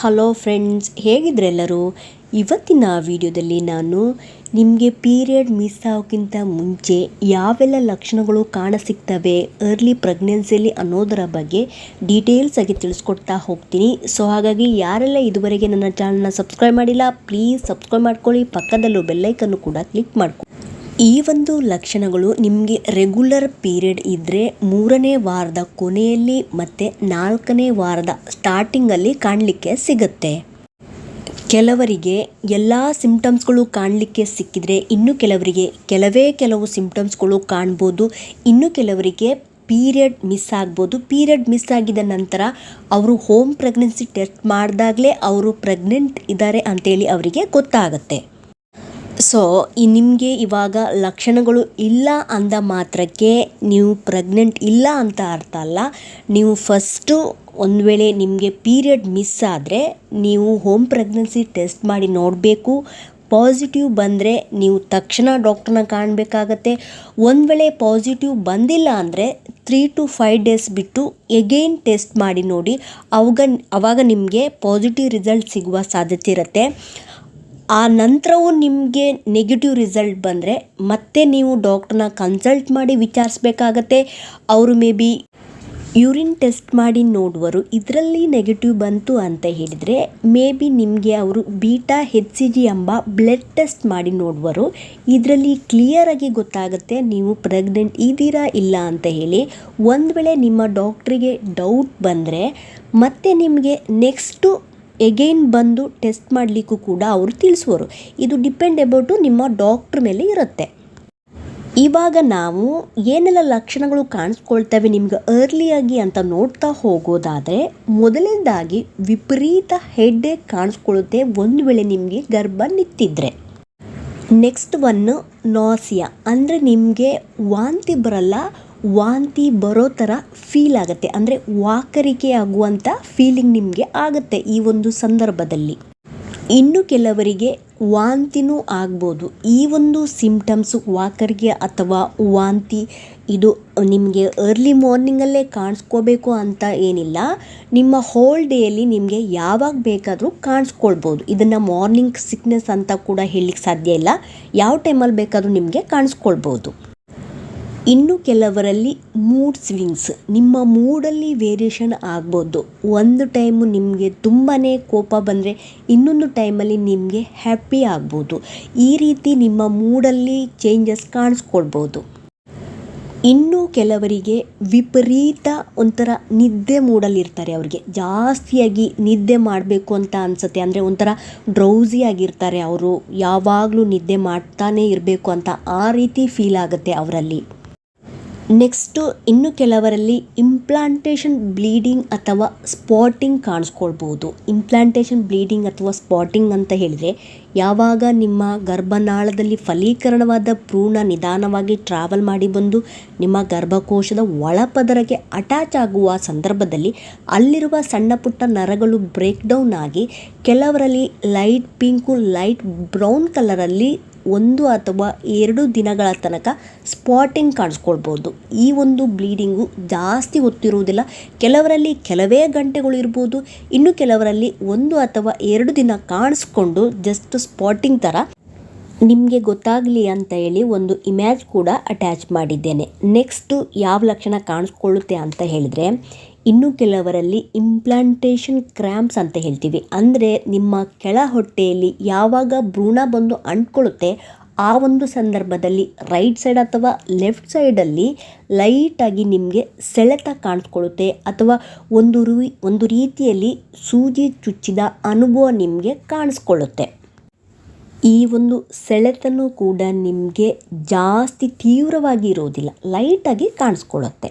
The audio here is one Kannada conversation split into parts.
Hello friends, ಹೇಗಿದ್ರೆಲ್ಲರೂ? ಇವತ್ತಿನ ವಿಡಿಯೋದಲ್ಲಿ ನಾನು ನಿಮಗೆ ಪೀರಿಯಡ್ ಮಿಸ್ ಆಗೋಕ್ಕಿಂತ ಮುಂಚೆ ಯಾವೆಲ್ಲ ಲಕ್ಷಣಗಳು ಕಾಣಸಿಗ್ತವೆ, ಅರ್ಲಿ ಪ್ರೆಗ್ನೆನ್ಸಿಯಲ್ಲಿ ಅನ್ನೋದರ ಬಗ್ಗೆ ಡೀಟೇಲ್ಸ್ ಆಗಿ ತಿಳಿಸ್ಕೊಡ್ತಾ ಹೋಗ್ತೀನಿ. ಸೊ ಹಾಗಾಗಿ ಯಾರೆಲ್ಲ ಇದುವರೆಗೆ ನನ್ನ ಚಾನಲ್ನ ಸಬ್ಸ್ಕ್ರೈಬ್ ಮಾಡಿಲ್ಲ, ಪ್ಲೀಸ್ ಸಬ್ಸ್ಕ್ರೈಬ್ ಮಾಡ್ಕೊಳ್ಳಿ. ಪಕ್ಕದಲ್ಲೂ ಬೆಲ್ಲೈಕನ್ನು ಕೂಡ ಕ್ಲಿಕ್ ಮಾಡ್ಕೊಳ್ಳಿ ಈ ಒಂದು ಲಕ್ಷಣಗಳು ನಿಮಗೆ ರೆಗ್ಯುಲರ್ ಪೀರಿಯಡ್ ಇದ್ದರೆ ಮೂರನೇ ವಾರದ ಕೊನೆಯಲ್ಲಿ ಮತ್ತು ನಾಲ್ಕನೇ ವಾರದ ಸ್ಟಾರ್ಟಿಂಗಲ್ಲಿ ಕಾಣಲಿಕ್ಕೆ ಸಿಗುತ್ತೆ. ಕೆಲವರಿಗೆ ಎಲ್ಲ ಸಿಂಪ್ಟಮ್ಸ್ಗಳು ಕಾಣಲಿಕ್ಕೆ ಸಿಕ್ಕಿದರೆ ಇನ್ನು ಕೆಲವರಿಗೆ ಕೆಲವೇ ಕೆಲವು ಸಿಂಪ್ಟಮ್ಸ್ಗಳು ಕಾಣ್ಬೋದು. ಇನ್ನು ಕೆಲವರಿಗೆ ಪೀರಿಯಡ್ ಮಿಸ್ ಆಗ್ಬೋದು. ಪೀರಿಯಡ್ ಮಿಸ್ ಆಗಿದ ನಂತರ ಅವರು ಹೋಮ್ ಪ್ರೆಗ್ನೆನ್ಸಿ ಟೆಸ್ಟ್ ಮಾಡಿದಾಗಲೇ ಅವರು ಪ್ರೆಗ್ನೆಂಟ್ ಇದ್ದಾರೆ ಅಂತೇಳಿ ಅವರಿಗೆ ಗೊತ್ತಾಗುತ್ತೆ. ಸೊ ಈ ನಿಮಗೆ ಇವಾಗ ಲಕ್ಷಣಗಳು ಇಲ್ಲ ಅಂದ ಮಾತ್ರಕ್ಕೆ ನೀವು ಪ್ರೆಗ್ನೆಂಟ್ ಇಲ್ಲ ಅಂತ ಅರ್ಥ ಅಲ್ಲ. ನೀವು ಫಸ್ಟು ಒಂದು ವೇಳೆ ನಿಮಗೆ ಪೀರಿಯಡ್ ಮಿಸ್ ಆದರೆ ನೀವು ಹೋಮ್ ಪ್ರೆಗ್ನೆನ್ಸಿ ಟೆಸ್ಟ್ ಮಾಡಿ ನೋಡಬೇಕು. ಪಾಸಿಟಿವ್ ಬಂದರೆ ನೀವು ತಕ್ಷಣ ಡಾಕ್ಟ್ರನ್ನ ಕಾಣಬೇಕಾಗತ್ತೆ. ಒಂದು ವೇಳೆ ಪಾಸಿಟಿವ್ ಬಂದಿಲ್ಲ ಅಂದರೆ ತ್ರೀ ಟು ಫೈವ್ ಡೇಸ್ ಬಿಟ್ಟು ಎಗೇನ್ ಟೆಸ್ಟ್ ಮಾಡಿ ನೋಡಿ. ಅವಾಗ ಅವಾಗ ನಿಮಗೆ ಪಾಸಿಟಿವ್ ರಿಸಲ್ಟ್ ಸಿಗುವ ಸಾಧ್ಯತೆ ಇರುತ್ತೆ. ಆ ನಂತರವೂ ನಿಮಗೆ ನೆಗೆಟಿವ್ ರಿಸಲ್ಟ್ ಬಂದರೆ ಮತ್ತೆ ನೀವು ಡಾಕ್ಟ್ರನ್ನ ಕನ್ಸಲ್ಟ್ ಮಾಡಿ ವಿಚಾರಿಸ್ಬೇಕಾಗತ್ತೆ. ಅವರು ಮೇ ಬಿ ಯೂರಿನ್ ಟೆಸ್ಟ್ ಮಾಡಿ ನೋಡುವರು. ಇದರಲ್ಲಿ ನೆಗೆಟಿವ್ ಬಂತು ಅಂತ ಹೇಳಿದರೆ ಮೇ ಬಿ ನಿಮಗೆ ಅವರು ಬೀಟಾ ಹೆಚ್ ಸಿ ಜಿ ಎಂಬ ಬ್ಲಡ್ ಟೆಸ್ಟ್ ಮಾಡಿ ನೋಡುವರು. ಇದರಲ್ಲಿ ಕ್ಲಿಯರಾಗಿ ಗೊತ್ತಾಗುತ್ತೆ ನೀವು ಪ್ರೆಗ್ನೆಂಟ್ ಇದ್ದೀರಾ ಇಲ್ಲ ಅಂತ ಹೇಳಿ. ಒಂದು ವೇಳೆ ನಿಮ್ಮ ಡಾಕ್ಟ್ರಿಗೆ ಡೌಟ್ ಬಂದರೆ ಮತ್ತೆ ನಿಮಗೆ ನೆಕ್ಸ್ಟು ಎಗೈನ್ ಬಂದು ಟೆಸ್ಟ್ ಮಾಡಲಿಕ್ಕೂ ಕೂಡ ಅವರು ತಿಳಿಸುವರು ಇದು ಡಿಪೆಂಡ್ ಎಬೌಟು ನಿಮ್ಮ ಡಾಕ್ಟ್ರ್ ಮೇಲೆ ಇರುತ್ತೆ. ಇವಾಗ ನಾವು ಏನೆಲ್ಲ ಲಕ್ಷಣಗಳು ಕಾಣಿಸ್ಕೊಳ್ತವೆ ನಿಮ್ಗೆ ಅರ್ಲಿಯಾಗಿ ಅಂತ ನೋಡ್ತಾ ಹೋಗೋದಾದರೆ, ಮೊದಲನೇದಾಗಿ ವಿಪರೀತ ಹೆಡ್ಡೆ ಕಾಣಿಸ್ಕೊಳ್ಳುತ್ತೆ ಒಂದು ವೇಳೆ ನಿಮಗೆ ಗರ್ಭ ನಿಂತಿದ್ರೆ ನೆಕ್ಸ್ಟ್ ಒನ್ ನಾಸಿಯಾ ಅಂದರೆ ನಿಮಗೆ ವಾಂತಿ ಬರಲ್ಲ ವಾಂತಿ ಬರೋ ಥರ ಫೀಲ್ ಆಗುತ್ತೆ. ಅಂದರೆ ವಾಕರಿಕೆ ಆಗುವಂಥ ಫೀಲಿಂಗ್ ನಿಮಗೆ ಆಗುತ್ತೆ ಈ ಒಂದು ಸಂದರ್ಭದಲ್ಲಿ. ಇನ್ನು ಕೆಲವರಿಗೆ ವಾಂತಿನೂ ಆಗ್ಬೋದು. ಈ ಒಂದು ಸಿಂಪ್ಟಮ್ಸು ವಾಕರಿಗೆ ಅಥವಾ ವಾಂತಿ ಇದು ನಿಮಗೆ ಅರ್ಲಿ ಮಾರ್ನಿಂಗಲ್ಲೇ ಕಾಣಿಸ್ಕೋಬೇಕು ಅಂತ ಏನಿಲ್ಲ. ನಿಮ್ಮ ಹೋಲ್ ಡೇಯಲ್ಲಿ ನಿಮಗೆ ಯಾವಾಗ ಬೇಕಾದರೂ ಕಾಣಿಸ್ಕೊಳ್ಬೋದು. ಇದನ್ನು ಮಾರ್ನಿಂಗ್ ಸಿಕ್ನೆಸ್ ಅಂತ ಕೂಡ ಹೇಳಲಿಕ್ಕೆ ಸಾಧ್ಯ ಇಲ್ಲ. ಯಾವ ಟೈಮಲ್ಲಿ ಬೇಕಾದರೂ ನಿಮಗೆ ಕಾಣಿಸ್ಕೊಳ್ಬೋದು. ಇನ್ನು ಕೆಲವರಲ್ಲಿ ಮೂಡ್ ಸ್ವಿಂಗ್ಸ್ ನಿಮ್ಮ ಮೂಡಲ್ಲಿ ವೇರಿಯೇಷನ್ ಆಗ್ಬೋದು. ಒಂದು ಟೈಮು ನಿಮಗೆ ತುಂಬಾ ಕೋಪ ಬಂದರೆ ಇನ್ನೊಂದು ಟೈಮಲ್ಲಿ ನಿಮಗೆ ಹ್ಯಾಪಿ ಆಗ್ಬೋದು. ಈ ರೀತಿ ನಿಮ್ಮ ಮೂಡಲ್ಲಿ ಚೇಂಜಸ್ ಕಾಣಿಸ್ಕೊಳ್ಬೋದು. ಇನ್ನು ಕೆಲವರಿಗೆ ವಿಪರೀತ ಒಂಥರ ನಿದ್ದೆ ಮೂಡಲ್ಲಿರ್ತಾರೆ ಅವರಿಗೆ. ಜಾಸ್ತಿಯಾಗಿ ನಿದ್ದೆ ಮಾಡಬೇಕು ಅಂತ ಅನಿಸುತ್ತೆ. ಅಂದರೆ ಒಂಥರ ಡ್ರೌಸಿ ಆಗಿರ್ತಾರೆ ಅವರು. ಯಾವಾಗಲೂ ನಿದ್ದೆ ಮಾಡ್ತಾನೇ ಇರಬೇಕು ಅಂತ ಆ ರೀತಿ ಫೀಲ್ ಆಗುತ್ತೆ ಅವರಲ್ಲಿ. ನೆಕ್ಸ್ಟು ಇನ್ನು ಕೆಲವರಲ್ಲಿ ಇಂಪ್ಲಾಂಟೇಷನ್ ಬ್ಲೀಡಿಂಗ್ ಅಥವಾ ಸ್ಪಾಟಿಂಗ್ ಕಾಣಿಸ್ಕೊಳ್ಬೋದು ಇಂಪ್ಲಾಂಟೇಷನ್ ಬ್ಲೀಡಿಂಗ್ ಅಥವಾ ಸ್ಪಾಟಿಂಗ್ ಅಂತ ಹೇಳಿದರೆ ಯಾವಾಗ ನಿಮ್ಮ ಗರ್ಭನಾಳದಲ್ಲಿ ಫಲೀಕರಣವಾದ ಭ್ರೂಣ ನಿಧಾನವಾಗಿ ಟ್ರಾವೆಲ್ ಮಾಡಿ ಬಂದು ನಿಮ್ಮ ಗರ್ಭಕೋಶದ ಒಳಪದರಕ್ಕೆ ಅಟ್ಯಾಚ್ ಆಗುವ ಸಂದರ್ಭದಲ್ಲಿ ಅಲ್ಲಿರುವ ಸಣ್ಣ ಪುಟ್ಟ ನರಗಳು ಬ್ರೇಕ್ ಡೌನ್ ಆಗಿ ಕೆಲವರಲ್ಲಿ ಲೈಟ್ ಪಿಂಕು ಲೈಟ್ ಬ್ರೌನ್ ಕಲರಲ್ಲಿ ಒಂದು ಅಥವಾ ಎರಡು ದಿನಗಳ ತನಕ ಸ್ಪಾಟಿಂಗ್ ಕಾಣಿಸ್ಕೊಳ್ಬೋದು. ಈ ಒಂದು ಬ್ಲೀಡಿಂಗು ಜಾಸ್ತಿ ಹೊತ್ತಿರುವುದಿಲ್ಲ. ಕೆಲವರಲ್ಲಿ ಕೆಲವೇ ಗಂಟೆಗಳು ಇರ್ಬೋದು ಇನ್ನು ಕೆಲವರಲ್ಲಿ ಒಂದು ಅಥವಾ ಎರಡು ದಿನ ಕಾಣಿಸ್ಕೊಂಡು ಜಸ್ಟ್ ಸ್ಪಾಟಿಂಗ್ ಥರ ನಿಮಗೆ ಗೊತ್ತಾಗಲಿ ಅಂತ ಹೇಳಿ ಒಂದು ಇಮ್ಯಾಜ್ ಕೂಡ ಅಟ್ಯಾಚ್ ಮಾಡಿದ್ದೇನೆ. ನೆಕ್ಸ್ಟು ಯಾವ ಲಕ್ಷಣ ಕಾಣಿಸ್ಕೊಳ್ಳುತ್ತೆ ಅಂತ ಹೇಳಿದರೆ, ಇನ್ನು ಕೆಲವರಲ್ಲಿ ಇಂಪ್ಲಾಂಟೇಷನ್ ಕ್ರ್ಯಾಂಪ್ಸ್ ಅಂತ ಹೇಳ್ತೀವಿ. ಅಂದರೆ ನಿಮ್ಮ ಕೆಳ ಹೊಟ್ಟೆಯಲ್ಲಿ ಯಾವಾಗ ಭ್ರೂಣ ಬಂದು ಅಂಟ್ಕೊಳ್ಳುತ್ತೆ, ಆ ಒಂದು ಸಂದರ್ಭದಲ್ಲಿ ರೈಟ್ ಸೈಡ್ ಅಥವಾ ಲೆಫ್ಟ್ ಸೈಡಲ್ಲಿ ಲೈಟಾಗಿ ನಿಮಗೆ ಸೆಳೆತ ಕಾಣಿಸ್ಕೊಳ್ಳುತ್ತೆ, ಅಥವಾ ಒಂದು ರೂ ಒಂದು ರೀತಿಯಲ್ಲಿ ಸೂಜಿ ಚುಚ್ಚಿದ ಅನುಭವ ನಿಮಗೆ ಕಾಣಿಸ್ಕೊಳ್ಳುತ್ತೆ. ಈ ಒಂದು ಸೆಳೆತನೂ ಕೂಡ ನಿಮಗೆ ಜಾಸ್ತಿ ತೀವ್ರವಾಗಿ ಇರೋದಿಲ್ಲ ಲೈಟಾಗಿ ಕಾಣಿಸ್ಕೊಳ್ಳುತ್ತೆ.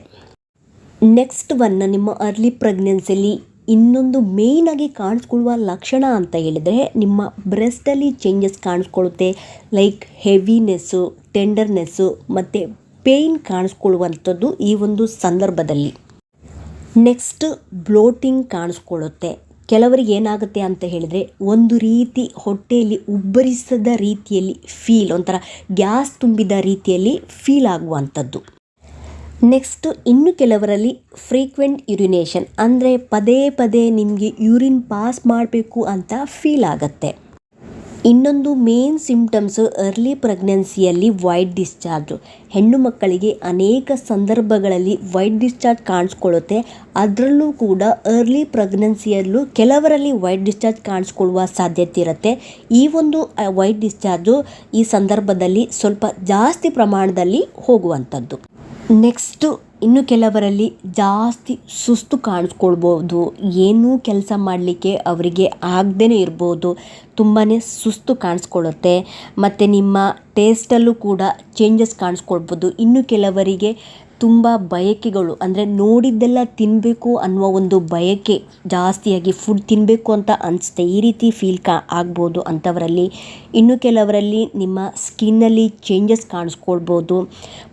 ನೆಕ್ಸ್ಟ್ ಒನ್ನ ನಿಮ್ಮ ಅರ್ಲಿ ಪ್ರೆಗ್ನೆನ್ಸಿಯಲ್ಲಿ ಇನ್ನೊಂದು ಮೇಯ್ನಾಗಿ ಕಾಣಿಸ್ಕೊಳ್ಳುವ ಲಕ್ಷಣ ಅಂತ ಹೇಳಿದರೆ ನಿಮ್ಮ ಬ್ರೆಸ್ಟಲ್ಲಿ ಚೇಂಜಸ್ ಕಾಣಿಸ್ಕೊಳ್ಳುತ್ತೆ ಲೈಕ್ ಹೆವಿನೆಸ್ಸು ಟೆಂಡರ್ನೆಸ್ಸು ಮತ್ತು ಪೇಯ್ನ್ ಕಾಣಿಸ್ಕೊಳ್ಳುವಂಥದ್ದು ಈ ಒಂದು ಸಂದರ್ಭದಲ್ಲಿ. ನೆಕ್ಸ್ಟ್ ಬ್ಲೋಟಿಂಗ್ ಕಾಣಿಸ್ಕೊಳ್ಳುತ್ತೆ. ಕೆಲವರಿಗೆ ಏನಾಗುತ್ತೆ ಅಂತ ಹೇಳಿದರೆ ಒಂದು ರೀತಿ ಹೊಟ್ಟೆಯಲ್ಲಿ ಉಬ್ಬರಿಸದ ರೀತಿಯಲ್ಲಿ ಫೀಲ್ ಒಂಥರ ಗ್ಯಾಸ್ ತುಂಬಿದ ರೀತಿಯಲ್ಲಿ ಫೀಲ್ ಆಗುವಂಥದ್ದು. ನೆಕ್ಸ್ಟು ಇನ್ನು ಕೆಲವರಲ್ಲಿ ಫ್ರೀಕ್ವೆಂಟ್ ಯುರಿನೇಷನ್ ಅಂದರೆ ಪದೇ ಪದೇ ನಿಮಗೆ ಯೂರಿನ್ ಪಾಸ್ ಮಾಡಬೇಕು ಅಂತ ಫೀಲ್ ಆಗುತ್ತೆ. ಇನ್ನೊಂದು ಮೇನ್ ಸಿಂಪ್ಟಮ್ಸ್ ಅರ್ಲಿ ಪ್ರೆಗ್ನೆನ್ಸಿಯಲ್ಲಿ ವೈಟ್ ಡಿಸ್ಚಾರ್ಜು ಹೆಣ್ಣು ಮಕ್ಕಳಿಗೆ ಅನೇಕ ಸಂದರ್ಭಗಳಲ್ಲಿ ವೈಟ್ ಡಿಸ್ಚಾರ್ಜ್ ಕಾಣಿಸ್ಕೊಳ್ಳುತ್ತೆ. ಅದರಲ್ಲೂ ಕೂಡ ಅರ್ಲಿ ಪ್ರೆಗ್ನೆನ್ಸಿಯಲ್ಲೂ ಕೆಲವರಲ್ಲಿ ವೈಟ್ ಡಿಸ್ಚಾರ್ಜ್ ಕಾಣಿಸ್ಕೊಳ್ಳುವ ಸಾಧ್ಯತೆ ಇರುತ್ತೆ. ಈ ಒಂದು ವೈಟ್ ಡಿಸ್ಚಾರ್ಜು ಈ ಸಂದರ್ಭದಲ್ಲಿ ಸ್ವಲ್ಪ ಜಾಸ್ತಿ ಪ್ರಮಾಣದಲ್ಲಿ ಹೋಗುವಂಥದ್ದು. ನೆಕ್ಸ್ಟು ಇನ್ನು ಕೆಲವರಲ್ಲಿ ಜಾಸ್ತಿ ಸುಸ್ತು ಕಾಣಿಸ್ಕೊಳ್ಬೋದು. ಏನೂ ಕೆಲಸ ಮಾಡಲಿಕ್ಕೆ ಅವರಿಗೆ ಆಗದೇ ಇರ್ಬೋದು. ತುಂಬಾ ಸುಸ್ತು ಕಾಣಿಸ್ಕೊಳ್ಳುತ್ತೆ. ಮತ್ತು ನಿಮ್ಮ ಟೇಸ್ಟಲ್ಲೂ ಕೂಡ ಚೇಂಜಸ್ ಕಾಣಿಸ್ಕೊಳ್ಬೋದು. ಇನ್ನು ಕೆಲವರಿಗೆ ತುಂಬ ಬಯಕೆಗಳು. ಅಂದರೆ ನೋಡಿದ್ದೆಲ್ಲ ತಿನ್ನಬೇಕು ಅನ್ನುವ ಒಂದು ಬಯಕೆ, ಜಾಸ್ತಿಯಾಗಿ ಫುಡ್ ತಿನ್ನಬೇಕು ಅಂತ ಅನಿಸುತ್ತೆ. ಈ ರೀತಿ ಫೀಲ್ ಕಾ, ಆಗ್ಬೋದು ಅಂಥವರಲ್ಲಿ ಇನ್ನು ಕೆಲವರಲ್ಲಿ ನಿಮ್ಮ ಸ್ಕಿನ್ನಲ್ಲಿ ಚೇಂಜಸ್ ಕಾಣಿಸ್ಕೊಳ್ಬೋದು.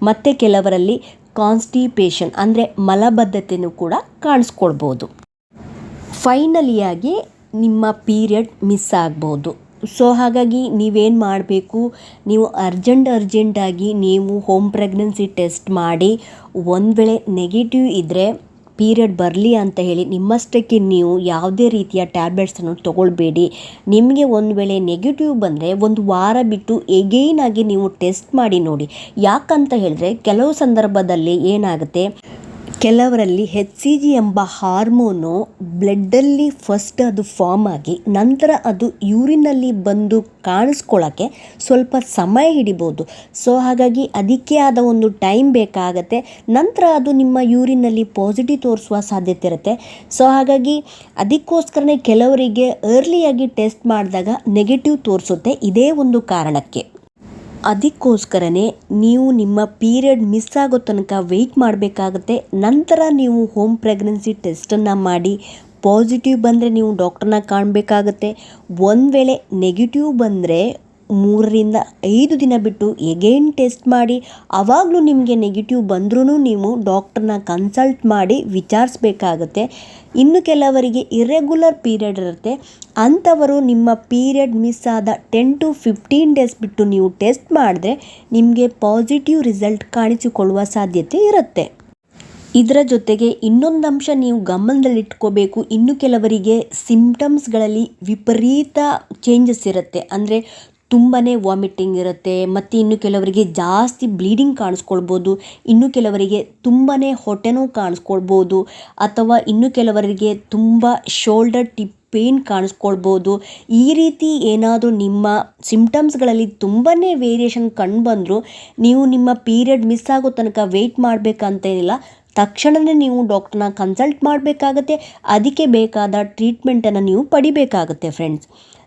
ಮತ್ತು ಕೆಲವರಲ್ಲಿ ಕಾನ್ಸ್ಟಿಪೇಷನ್ ಅಂದರೆ ಮಲಬದ್ಧತೆಯೂ ಕೂಡ ಕಾಣಿಸ್ಕೊಳ್ಬೋದು. ಫೈನಲಿಯಾಗಿ ನಿಮ್ಮ ಪೀರಿಯಡ್ ಮಿಸ್ ಆಗ್ಬೋದು. ಸೊ ಹಾಗಾಗಿ ನೀವೇನು ಮಾಡಬೇಕು? ನೀವು ಅರ್ಜೆಂಟ್ ಅರ್ಜೆಂಟಾಗಿ ನೀವು ಹೋಮ್ ಪ್ರೆಗ್ನೆನ್ಸಿ ಟೆಸ್ಟ್ ಮಾಡಿ, ಒಂದು ವೇಳೆ ನೆಗೆಟಿವ್ ಇದ್ದರೆ ಪೀರಿಯಡ್ ಬರಲಿ ಅಂತ ಹೇಳಿ ನಿಮ್ಮಷ್ಟಕ್ಕೆ ನೀವು ಯಾವುದೇ ರೀತಿಯ ಟ್ಯಾಬ್ಲೆಟ್ಸನ್ನು ತೊಗೊಳ್ಬೇಡಿ. ನಿಮಗೆ ಒಂದು ವೇಳೆ ನೆಗೆಟಿವ್ ಬಂದರೆ ಒಂದು ವಾರ ಬಿಟ್ಟು ಎಗೈನ್ ಆಗಿ ನೀವು ಟೆಸ್ಟ್ ಮಾಡಿ ನೋಡಿ. ಯಾಕಂತ ಹೇಳಿದ್ರೆ ಕೆಲವು ಸಂದರ್ಭದಲ್ಲಿ ಏನಾಗುತ್ತೆ? ಕೆಲವರಲ್ಲಿ ಹೆಚ್ ಸಿ ಜಿ ಎಂಬ ಹಾರ್ಮೋನು ಬ್ಲಡ್ಡಲ್ಲಿ ಫಸ್ಟ್ ಅದು ಫಾರ್ಮ್ ಆಗಿ ನಂತರ ಅದು ಯೂರಿನಲ್ಲಿ ಬಂದು ಕಾಣಿಸ್ಕೊಳ್ಳೋಕ್ಕೆ ಸ್ವಲ್ಪ ಸಮಯ ಹಿಡಿಬೋದು. ಸೊ, ಹಾಗಾಗಿ ಅದಕ್ಕೆ ಆದ ಒಂದು ಟೈಮ್ ಬೇಕಾಗತ್ತೆ. ನಂತರ ಅದು ನಿಮ್ಮ ಯೂರಿನಲ್ಲಿ ಪಾಸಿಟಿವ್ ತೋರಿಸುವ ಸಾಧ್ಯತೆ ಇರುತ್ತೆ. ಸೊ, ಹಾಗಾಗಿ ಅದಕ್ಕೋಸ್ಕರನೇ ಕೆಲವರಿಗೆ ಅರ್ಲಿಯಾಗಿ ಟೆಸ್ಟ್ ಮಾಡಿದಾಗ ನೆಗೆಟಿವ್ ತೋರಿಸುತ್ತೆ. ಇದೇ ಒಂದು ಕಾರಣಕ್ಕೆ. ಅದಕ್ಕೋಸ್ಕರನೇ ನೀವು ನಿಮ್ಮ ಪೀರಿಯಡ್ ಮಿಸ್ ಆಗೋ ತನಕ ವೆಯ್ಟ್ ಮಾಡಬೇಕಾಗತ್ತೆ. ನಂತರ ನೀವು ಹೋಮ್ ಪ್ರೆಗ್ನೆನ್ಸಿ ಟೆಸ್ಟನ್ನು ಮಾಡಿ, ಪಾಸಿಟಿವ್ ಬಂದರೆ ನೀವು ಡಾಕ್ಟ್ರನ್ನ ಕಾಣಬೇಕಾಗತ್ತೆ. ಒಂದು ವೇಳೆ ನೆಗೆಟಿವ್ ಬಂದರೆ ಮೂರರಿಂದ ಐದು ದಿನ ಬಿಟ್ಟು ಎಗೇನ್ ಟೆಸ್ಟ್ ಮಾಡಿ ಆವಾಗಲೂ ನಿಮಗೆ ನೆಗೆಟಿವ್ ಬಂದ್ರೂ ನೀವು ಡಾಕ್ಟ್ರನ್ನ ಕನ್ಸಲ್ಟ್ ಮಾಡಿ ವಿಚಾರಿಸ್ಬೇಕಾಗತ್ತೆ. ಇನ್ನು ಕೆಲವರಿಗೆ ಇರೆಗ್ಯುಲರ್ ಪೀರಿಯಡ್ ಇರುತ್ತೆ. ಅಂಥವರು ನಿಮ್ಮ ಪೀರಿಯಡ್ ಮಿಸ್ ಆದ ಟೆನ್ ಟು ಫಿಫ್ಟೀನ್ ಡೇಸ್ ಬಿಟ್ಟು ನೀವು ಟೆಸ್ಟ್ ಮಾಡಿದ್ರೆ ನಿಮಗೆ ಪಾಸಿಟಿವ್ ರಿಸಲ್ಟ್ ಕಾಣಿಸಿಕೊಳ್ಳುವ ಸಾಧ್ಯತೆ ಇರುತ್ತೆ. ಇದರ ಜೊತೆಗೆ ಇನ್ನೊಂದು ಅಂಶ ನೀವು ಗಮನದಲ್ಲಿಟ್ಕೋಬೇಕು. ಇನ್ನು ಕೆಲವರಿಗೆ ಸಿಂಪ್ಟಮ್ಸ್ಗಳಲ್ಲಿ ವಿಪರೀತ ಚೇಂಜಸ್ ಇರುತ್ತೆ. ಅಂದರೆ ತುಂಬಾ ವಾಮಿಟಿಂಗ್ ಇರುತ್ತೆ, ಮತ್ತು ಇನ್ನು ಕೆಲವರಿಗೆ ಜಾಸ್ತಿ ಬ್ಲೀಡಿಂಗ್ ಕಾಣಿಸ್ಕೊಳ್ಬೋದು, ಇನ್ನು ಕೆಲವರಿಗೆ ತುಂಬಾ ಹೊಟ್ಟೆನೂ ಕಾಣಿಸ್ಕೊಳ್ಬೋದು, ಅಥವಾ ಇನ್ನು ಕೆಲವರಿಗೆ ತುಂಬ ಶೋಲ್ಡರ್ ಟಿಪ್ ಪೇನ್ ಕಾಣಿಸ್ಕೊಳ್ಬೋದು. ಈ ರೀತಿ ಏನಾದರೂ ನಿಮ್ಮ ಸಿಂಪ್ಟಮ್ಸ್ಗಳಲ್ಲಿ ತುಂಬಾ ವೇರಿಯೇಷನ್ ಕಂಡುಬಂದರೂ, ನೀವು ನಿಮ್ಮ ಪೀರಿಯಡ್ ಮಿಸ್ ಆಗೋ ತನಕ ವೆಯ್ಟ್ ಮಾಡಬೇಕಂತೇನಿಲ್ಲ ತಕ್ಷಣವೇ ನೀವು ಡಾಕ್ಟ್ರನ್ನ ಕನ್ಸಲ್ಟ್ ಮಾಡಬೇಕಾಗತ್ತೆ, ಅದಕ್ಕೆ ಬೇಕಾದ ಟ್ರೀಟ್ಮೆಂಟನ್ನು ನೀವು ಪಡಿಬೇಕಾಗತ್ತೆ ಫ್ರೆಂಡ್ಸ್